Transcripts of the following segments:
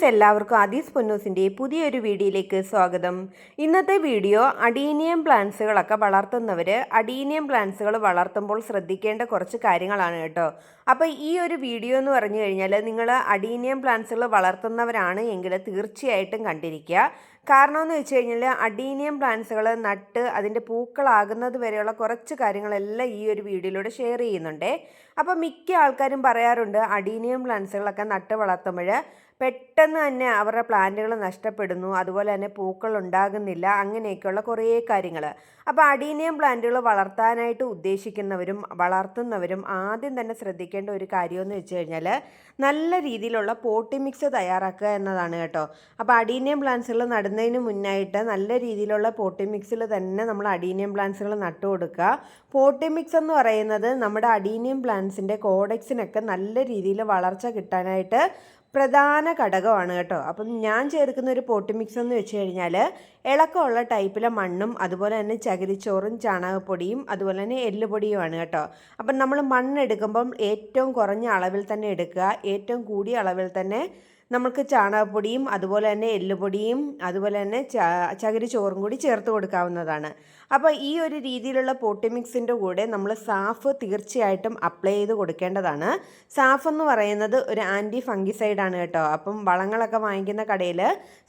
Friends എല്ലാവർക്കും ആദീസ് പൊന്നൂസിന്റെ പുതിയൊരു വീഡിയോയിലേക്ക് സ്വാഗതം. ഇന്നത്തെ വീഡിയോ അഡീനിയം പ്ലാന്റ്സുകളൊക്കെ വളർത്തുന്നവർ അഡീനിയം പ്ലാന്റ്സുകൾ വളർത്തുമ്പോൾ ശ്രദ്ധിക്കേണ്ട കുറച്ച് കാര്യങ്ങളാണ് കേട്ടോ. അപ്പോൾ ഈ ഒരു വീഡിയോ എന്ന് പറഞ്ഞു കഴിഞ്ഞാൽ നിങ്ങൾ അഡീനിയം പ്ലാന്റ്സുകൾ വളർത്തുന്നവരാണ് എങ്കിൽ തീർച്ചയായിട്ടും കണ്ടിരിക്കുക. കാരണം എന്ന് വെച്ച് കഴിഞ്ഞാൽ അഡീനിയം പ്ലാന്റ്സുകൾ നട്ട് അതിന്റെ പൂക്കളാകുന്നത് വരെയുള്ള കുറച്ച് കാര്യങ്ങളെല്ലാം ഈ ഒരു വീഡിയോയിലൂടെ ഷെയർ ചെയ്യുന്നുണ്ട്. അപ്പോൾ മിക്ക ആൾക്കാരും പറയാറുണ്ട് അഡീനിയം പ്ലാന്റ്സുകളൊക്കെ നട്ട് വളർത്തുമ്പോൾ പെട്ടെന്ന് തന്നെ അവരുടെ പ്ലാന്റുകൾ നഷ്ടപ്പെടുന്നു അതുപോലെ തന്നെ പൂക്കൾ ഉണ്ടാകുന്നില്ല അങ്ങനെയൊക്കെയുള്ള കുറേ കാര്യങ്ങൾ അപ്പോൾ അഡീനിയം പ്ലാന്റുകൾ വളർത്താനായിട്ട് ഉദ്ദേശിക്കുന്നവരും വളർത്തുന്നവരും ആദ്യം തന്നെ ശ്രദ്ധിക്കേണ്ട ഒരു കാര്യമെന്ന് വെച്ച് കഴിഞ്ഞാൽ നല്ല രീതിയിലുള്ള പോട്ടി മിക്സ് തയ്യാറാക്കുക എന്നതാണ് കേട്ടോ. അപ്പോൾ അഡീനിയം പ്ലാന്റ്സുകൾ നടുന്നതിന് മുന്നായിട്ട് നല്ല രീതിയിലുള്ള പോട്ടി മിക്സിൽ തന്നെ നമ്മൾ അഡീനിയം പ്ലാന്റ്സുകൾ നട്ടു കൊടുക്കുക. പോട്ടി മിക്സ് എന്ന് പറയുന്നത് നമ്മുടെ അഡീനിയം പ്ലാന്റ്സിന്റെ കോഡക്സിനൊക്കെ നല്ല രീതിയിൽ വളർച്ച കിട്ടാനായിട്ട് പ്രധാന ഘടകമാണ് കേട്ടോ. അപ്പം ഞാൻ ചേർക്കുന്ന ഒരു പോട്ടി മിക്സ് എന്ന് വെച്ച് കഴിഞ്ഞാൽ ഇളക്കമുള്ള ടൈപ്പിലെ മണ്ണും അതുപോലെ തന്നെ ചകിരിച്ചോറും ചാണകപ്പൊടിയും അതുപോലെ തന്നെ എല്ലുപൊടിയുമാണ് കേട്ടോ. അപ്പം നമ്മൾ മണ്ണെടുക്കുമ്പം ഏറ്റവും കുറഞ്ഞ അളവിൽ തന്നെ എടുക്കുക. ഏറ്റവും കൂടിയ അളവിൽ തന്നെ നമുക്ക് ചാണകപ്പൊടിയും അതുപോലെ തന്നെ എല്ലുപൊടിയും അതുപോലെ തന്നെ ചകിരി ചോറും കൂടി ചേർത്ത് കൊടുക്കാവുന്നതാണ്. അപ്പോൾ ഈ ഒരു രീതിയിലുള്ള പോട്ടി മിക്സിന്റെ കൂടെ നമ്മൾ സാഫ് തീർച്ചയായിട്ടും അപ്ലൈ ചെയ്ത് കൊടുക്കേണ്ടതാണ്. സാഫ് എന്ന് പറയുന്നത് ഒരു ആന്റി ഫംഗിസൈഡാണ് കേട്ടോ. അപ്പം വളങ്ങളൊക്കെ വാങ്ങിക്കുന്ന കടയിൽ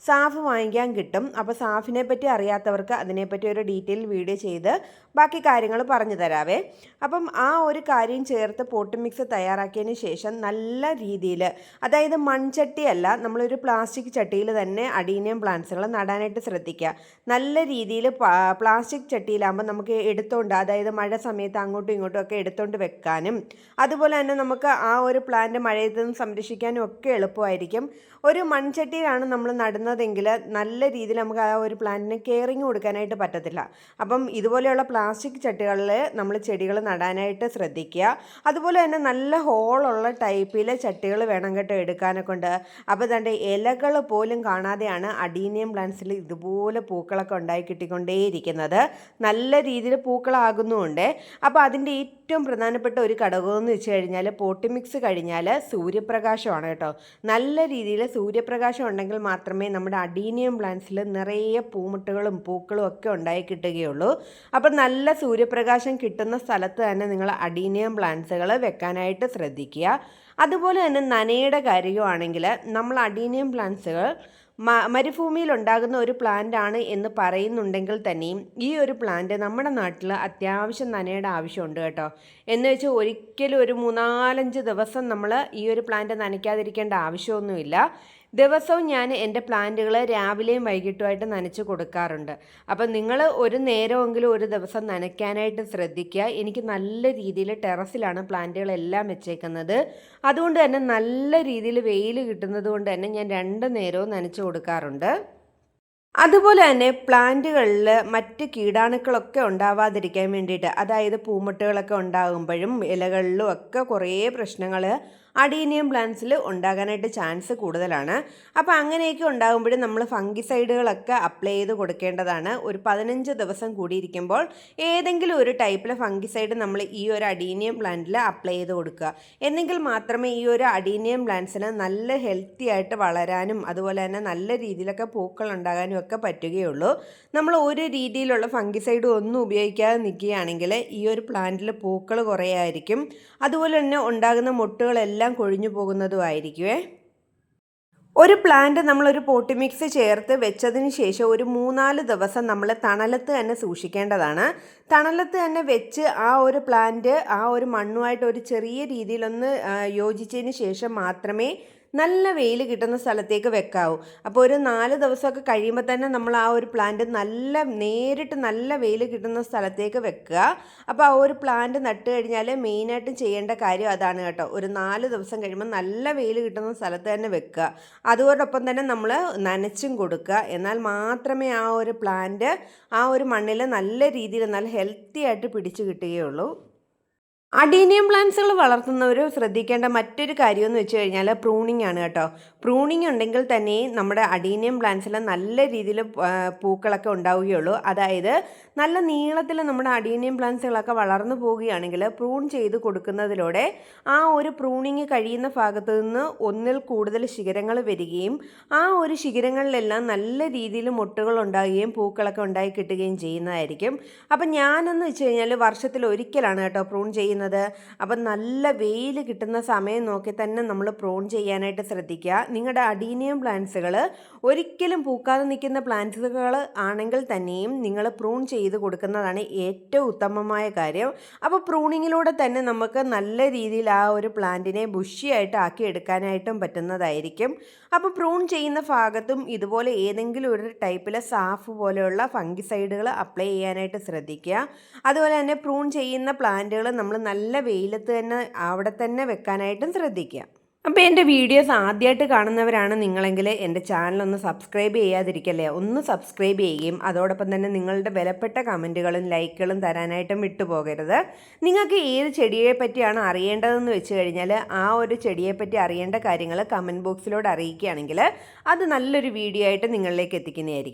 സാഫ് വാങ്ങിക്കാൻ കിട്ടും. അപ്പോൾ സാഫിനെ പറ്റി അറിയാത്തവർക്ക് അതിനെപ്പറ്റി ഒരു ഡീറ്റെയിൽ വീഡിയോ ചെയ്ത് ബാക്കി കാര്യങ്ങൾ പറഞ്ഞു തരാവേ. അപ്പം ആ ഒരു കാര്യം ചേർത്ത് പോട്ടി മിക്സ് തയ്യാറാക്കിയതിന് ശേഷം നല്ല രീതിയിൽ അതായത് മൺചട്ടി അല്ല നമ്മളൊരു പ്ലാസ്റ്റിക് ചട്ടിയിൽ തന്നെ അഡീനിയം പ്ലാന്റ്സുകൾ നടാനായിട്ട് ശ്രദ്ധിക്കുക. നല്ല രീതിയിൽ പ്ലാസ്റ്റിക് ചട്ടിയിലാകുമ്പോൾ നമുക്ക് എടുത്തോണ്ട് അതായത് മഴ സമയത്ത് അങ്ങോട്ടും ഇങ്ങോട്ടും ഒക്കെ എടുത്തോണ്ട് വെക്കാനും അതുപോലെ തന്നെ നമുക്ക് ആ ഒരു പ്ലാന്റ് മഴയത്ത് നിന്ന് സംരക്ഷിക്കാനും ഒക്കെ എളുപ്പമായിരിക്കും. ഒരു മൺചട്ടിയിലാണ് നമ്മൾ നടുന്നതെങ്കിൽ നല്ല രീതിയിൽ നമുക്ക് ആ ഒരു പ്ലാന്റിന് കെയറിങ് കൊടുക്കാനായിട്ട് പറ്റത്തില്ല. അപ്പം ഇതുപോലെയുള്ള പ്ലാസ്റ്റിക് ചട്ടികളിൽ നമ്മൾ ചെടികൾ നടാനായിട്ട് ശ്രദ്ധിക്കുക. അതുപോലെ തന്നെ നല്ല ഹോളുള്ള ടൈപ്പിലെ ചട്ടികൾ വേണം കേട്ടോ എടുക്കാനൊക്കെ ഉണ്ട്. അപ്പോൾ തന്റെ ഇലകൾ പോലും കാണാതെയാണ് അഡീനിയം പ്ലാന്റ്സിൽ ഇതുപോലെ പൂക്കളൊക്കെ ഉണ്ടായി കിട്ടിക്കൊണ്ടേയിരിക്കുന്നത്. നല്ല രീതിയിൽ പൂക്കളാകുന്നുമുണ്ട് അപ്പോൾ അതിന്റെ ഏറ്റവും പ്രധാനപ്പെട്ട ഒരു ഘടകമെന്ന് വെച്ച് കഴിഞ്ഞാൽ പോട്ടിമിക്സ് കഴിഞ്ഞാൽ സൂര്യപ്രകാശമാണ് കേട്ടോ. നല്ല രീതിയിൽ സൂര്യപ്രകാശം ഉണ്ടെങ്കിൽ മാത്രമേ നമ്മുടെ അഡീനിയം പ്ലാന്റ്സിൽ നിറയെ പൂമുട്ടുകളും പൂക്കളും ഒക്കെ ഉണ്ടായി കിട്ടുകയുള്ളൂ. അപ്പം നല്ല സൂര്യപ്രകാശം കിട്ടുന്ന സ്ഥലത്ത് തന്നെ നിങ്ങൾ അഡീനിയം പ്ലാന്റ്സുകൾ വെക്കാനായിട്ട് ശ്രദ്ധിക്കുക. അതുപോലെ തന്നെ നനയുടെ കാര്യമാണെങ്കിൽ നമ്മൾ അഡീനിയം പ്ലാന്റ്സുകൾ മരുഭൂമിയിൽ ഉണ്ടാകുന്ന ഒരു പ്ലാന്റ് ആണ് എന്ന് പറയുന്നുണ്ടെങ്കിൽ തന്നെയും ഈ ഒരു പ്ലാന്റ് നമ്മുടെ നാട്ടിൽ അത്യാവശ്യം നനയുടെ ആവശ്യമുണ്ട് കേട്ടോ. എന്ന് വെച്ചാൽ ഒരിക്കലും ഒരു മൂന്നാലഞ്ച് ദിവസം നമ്മൾ ഈ ഒരു പ്ലാന്റ് നനയ്ക്കാതിരിക്കേണ്ട ആവശ്യമൊന്നുമില്ല. ദിവസവും ഞാൻ എന്റെ പ്ലാന്റുകൾ രാവിലെയും വൈകിട്ടുമായിട്ട് നനച്ച് കൊടുക്കാറുണ്ട്. അപ്പം നിങ്ങൾ ഒരു നേരമെങ്കിലും ഒരു ദിവസം നനയ്ക്കാനായിട്ട് ശ്രദ്ധിക്കുക. എനിക്ക് നല്ല രീതിയിൽ ടെറസിലാണ് പ്ലാന്റുകളെല്ലാം വെച്ചേക്കുന്നത്. അതുകൊണ്ട് തന്നെ നല്ല രീതിയിൽ വെയിൽ കിട്ടുന്നത് കൊണ്ട് തന്നെ ഞാൻ രണ്ട് നേരവും നനച്ച് കൊടുക്കാറുണ്ട്. അതുപോലെ തന്നെ പ്ലാന്റുകളിൽ മറ്റ് കീടാണുക്കളൊക്കെ ഉണ്ടാവാതിരിക്കാൻ വേണ്ടിയിട്ട് അതായത് പൂമുട്ടുകളൊക്കെ ഉണ്ടാകുമ്പോഴും ഇലകളിലും ഒക്കെ കുറേ പ്രശ്നങ്ങൾ അഡീനിയം പ്ലാന്റ്സിൽ ഉണ്ടാകാനായിട്ട് ചാൻസ് കൂടുതലാണ്. അപ്പോൾ അങ്ങനെയൊക്കെ ഉണ്ടാകുമ്പോഴും നമ്മൾ ഫംഗിസൈഡുകളൊക്കെ അപ്ലൈ ചെയ്ത് കൊടുക്കേണ്ടതാണ്. ഒരു പതിനഞ്ച് ദിവസം കൂടിയിരിക്കുമ്പോൾ ഏതെങ്കിലും ഒരു ടൈപ്പിലെ ഫംഗിസൈഡ് നമ്മൾ ഈ ഒരു അഡീനിയം പ്ലാന്റിൽ അപ്ലൈ ചെയ്ത് കൊടുക്കുക. എന്നെങ്കിൽ മാത്രമേ ഈ ഒരു അഡീനിയം പ്ലാന്റ്സിന് നല്ല ഹെൽത്തി ആയിട്ട് വളരാനും അതുപോലെ തന്നെ നല്ല രീതിയിലൊക്കെ പൂക്കൾ ഉണ്ടാകാനും ഒക്കെ പറ്റുകയുള്ളൂ. നമ്മൾ ഒരു രീതിയിലുള്ള ഫംഗിസൈഡ് ഒന്നും ഉപയോഗിക്കാതെ നിൽക്കുകയാണെങ്കിൽ ഈ ഒരു പ്ലാന്റിൽ പൂക്കൾ കുറയായിരിക്കും അതുപോലെ തന്നെ ഉണ്ടാകുന്ന മുട്ടുകളെല്ലാം എല്ലാം കൊഴിഞ്ഞു പോകുന്നതുമായിരിക്കുമേ ഒരു പ്ലാന്റ് നമ്മളൊരു പോട്ടി മിക്സ് ചേർത്ത് വെച്ചതിന് ശേഷം ഒരു മൂന്നാൽ ദിവസം നമ്മൾ തണലത്ത് തന്നെ സൂക്ഷിക്കേണ്ടതാണ്. തണലത്ത് തന്നെ വെച്ച് ആ ഒരു പ്ലാന്റ് ആ ഒരു മണ്ണുമായിട്ട് ഒരു ചെറിയ രീതിയിലൊന്ന് യോജിച്ചതിന് ശേഷം മാത്രമേ നല്ല വെയിൽ കിട്ടുന്ന സ്ഥലത്തേക്ക് വെക്കാവൂ. അപ്പോൾ ഒരു നാല് ദിവസമൊക്കെ കഴിയുമ്പോൾ തന്നെ നമ്മൾ ആ ഒരു പ്ലാന്റ് നല്ല നേരിട്ട് നല്ല വെയിൽ കിട്ടുന്ന സ്ഥലത്തേക്ക് വെക്കുക. അപ്പോൾ ആ ഒരു പ്ലാന്റ് നട്ട് കഴിഞ്ഞാൽ മെയിനായിട്ടും ചെയ്യേണ്ട കാര്യം അതാണ് കേട്ടോ. ഒരു നാല് ദിവസം കഴിയുമ്പോൾ നല്ല വെയിൽ കിട്ടുന്ന സ്ഥലത്ത് തന്നെ വെക്കുക. അതോടൊപ്പം തന്നെ നമ്മൾ നനച്ചും കൊടുക്കുക. എന്നാൽ മാത്രമേ ആ ഒരു പ്ലാന്റ് ആ ഒരു മണ്ണിൽ നല്ല രീതിയിൽ നല്ല ഹെൽത്തി ആയിട്ട് പിടിച്ചു കിട്ടുകയുള്ളൂ. അഡീനിയം പ്ലാന്റ്സുകൾ വളർത്തുന്നവർ ശ്രദ്ധിക്കേണ്ട മറ്റൊരു കാര്യമെന്ന് വെച്ച് കഴിഞ്ഞാൽ പ്രൂണിംഗ് ആണ് കേട്ടോ. പ്രൂണിംഗ് ഉണ്ടെങ്കിൽ തന്നെ നമ്മുടെ അഡീനിയം പ്ലാന്റ്സിൽ നല്ല രീതിയിൽ പൂക്കളൊക്കെ ഉണ്ടാവുകയുള്ളൂ. അതായത് നല്ല നീളത്തിൽ നമ്മുടെ അഡീനിയം പ്ലാന്റ്സുകളൊക്കെ വളർന്നു പോവുകയാണെങ്കിൽ പ്രൂൺ ചെയ്ത് കൊടുക്കുന്നതിലൂടെ ആ ഒരു പ്രൂണിങ് കഴിയുന്ന ഭാഗത്ത് നിന്ന് ഒന്നിൽ കൂടുതൽ ശിഖരങ്ങൾ വരികയും ആ ഒരു ശിഖരങ്ങളിലെല്ലാം നല്ല രീതിയിൽ മുട്ടുകൾ ഉണ്ടാകുകയും പൂക്കളൊക്കെ ഉണ്ടായി കിട്ടുകയും ചെയ്യുന്നതായിരിക്കും. അപ്പം ഞാനെന്ന് വെച്ച് കഴിഞ്ഞാൽ വർഷത്തിൽ ഒരിക്കലാണ് കേട്ടോ പ്രൂൺ ചെയ്യുന്നത്. അപ്പം നല്ല വെയിൽ കിട്ടുന്ന സമയം നോക്കി തന്നെ നമ്മൾ പ്രോൺ ചെയ്യാനായിട്ട് ശ്രദ്ധിക്കുക. നിങ്ങളുടെ അഡീനിയം പ്ലാന്റ്സുകൾ ഒരിക്കലും പൂക്കാതെ നിൽക്കുന്ന പ്ലാന്റ്സുകൾ ആണെങ്കിൽ തന്നെയും നിങ്ങൾ പ്രൂൺ ചെയ്ത് കൊടുക്കുന്നതാണ് ഏറ്റവും ഉത്തമമായ കാര്യം. അപ്പോൾ പ്രൂണിങ്ങിലൂടെ തന്നെ നമുക്ക് നല്ല രീതിയിൽ ആ ഒരു പ്ലാന്റിനെ ബുഷിയായിട്ട് ആക്കി എടുക്കാനായിട്ടും പറ്റുന്നതായിരിക്കും. അപ്പോൾ പ്രൂൺ ചെയ്യുന്ന ഭാഗത്തും ഇതുപോലെ ഏതെങ്കിലും ഒരു ടൈപ്പിലെ സാഫ് പോലെയുള്ള ഫംഗിസൈഡുകൾ അപ്ലൈ ചെയ്യാനായിട്ട് ശ്രദ്ധിക്കുക. അതുപോലെ തന്നെ പ്രൂൺ ചെയ്യുന്ന പ്ലാന്റുകൾ നമ്മൾ നല്ല വെയിലത്ത് തന്നെ അവിടെ തന്നെ വെക്കാനായിട്ടും ശ്രദ്ധിക്കുക. അപ്പോൾ എന്റെ വീഡിയോസ് ആദ്യമായിട്ട് കാണുന്നവരാണ് നിങ്ങളെങ്കിൽ എന്റെ ഒന്ന് സബ്സ്ക്രൈബ് ചെയ്യാതിരിക്കല്ലേ? ഒന്ന് സബ്സ്ക്രൈബ് ചെയ്യുകയും അതോടൊപ്പം തന്നെ നിങ്ങളുടെ വിലപ്പെട്ട കമന്റുകളും ലൈക്കുകളും തരാനായിട്ടും വിട്ടുപോകരുത്. നിങ്ങൾക്ക് ഏത് ചെടിയെ പറ്റിയാണ് അറിയേണ്ടതെന്ന് വെച്ച് കഴിഞ്ഞാൽ ആ ഒരു ചെടിയെപ്പറ്റി അറിയേണ്ട കാര്യങ്ങൾ കമന്റ് ബോക്സിലൂടെ അറിയിക്കുകയാണെങ്കിൽ അത് നല്ലൊരു വീഡിയോ ആയിട്ട് നിങ്ങളിലേക്ക് എത്തിക്കുന്നതായിരിക്കും.